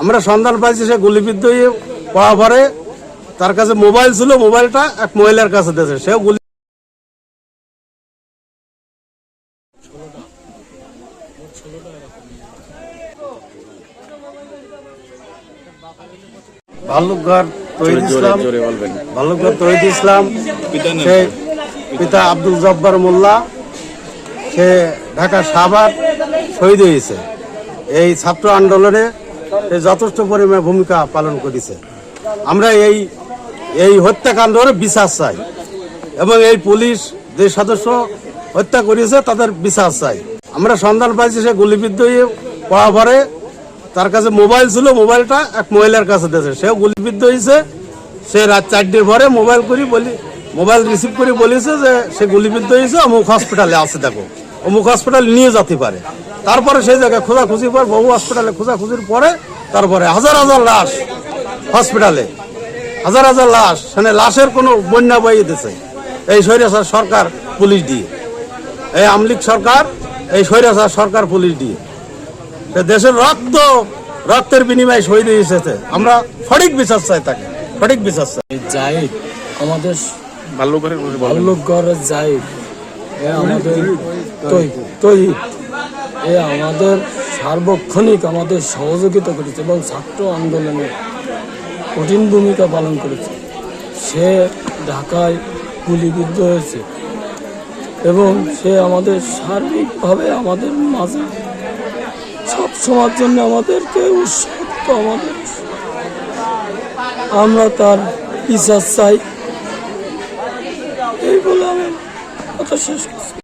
আমরা সন্ধান পাইছি সে গুলিবিদ্ধ হয়ে পড়া পরে তার কাছে মোবাইল ছিল মোবাইলটা এক মহিলার কাছে দিয়েছে। সেও গুলি ইসলাম সে পিতা আব্দুল জব্বার মোল্লা সে ঢাকা সাভার শহীদ হয়েছে। এই ছাত্র আন্দোলনে যথেষ্ট পরিমাণে ভূমিকা পালন করেছে। আমরা এই এই হত্যাকাণ্ডের বিচার চাই এবং এই পুলিশ যে সদস্য হত্যা করেছে তাদের বিচার চাই। আমরা সন্ধান পাইছি সে গুলিবিদ্ধ হয়ে পড়া পরে তার কাছে মোবাইল ছিল, মোবাইলটা এক মহিলার কাছে দিয়েছে। সেও গুলিবিদ্ধ হয়েছে। সে রাত চারটের পরে মোবাইল করি বলি, মোবাইল রিসিভ করে বলেছে যে সে গুলিবিদ্ধ হয়েছে, অমুক হসপিটালে আছে দেখো। অমুক হসপিটাল নিয়ে যেতে পারে। তারপরে সেই জায়গায় খোঁজাখুঁজির পর বহু হসপিটালে খোঁজাখুঁজির পরে তারপরে হাজার হাজার লাশ হসপিটালে হাজার হাজার লাশ সেখানে লাশের কোনো বন্যা বইয়ে দিছে এই সৈরাসার সরকার পুলিশ দিয়ে। এই আমলিক সরকার এই স্বৈরাচার সরকার পুলিশ দিয়ে। দেশের রক্ত রক্তের বিনিময়ে শহীদ এসেছে। আমরা সঠিক বিচার চাই তাকে। সঠিক বিচার চাই। জাহিদ আমাদের জাহিদ এ আমাদের তৈহিদ এ আমাদের সার্বক্ষণিক আমাদের সহযোগিতা করেছে এবং ছাত্র আন্দোলনে কঠিন ভূমিকা পালন করেছে। সে ঢাকায় গুলিবিদ্ধ হয়েছে এবং সে আমাদের সার্বিকভাবে আমাদের মাঝে সব সময়ের জন্য আমাদেরকে উৎসাহিত আমাদের। আমরা তার বিচার চাই। এই বলে আমি কথা শেষ করছি।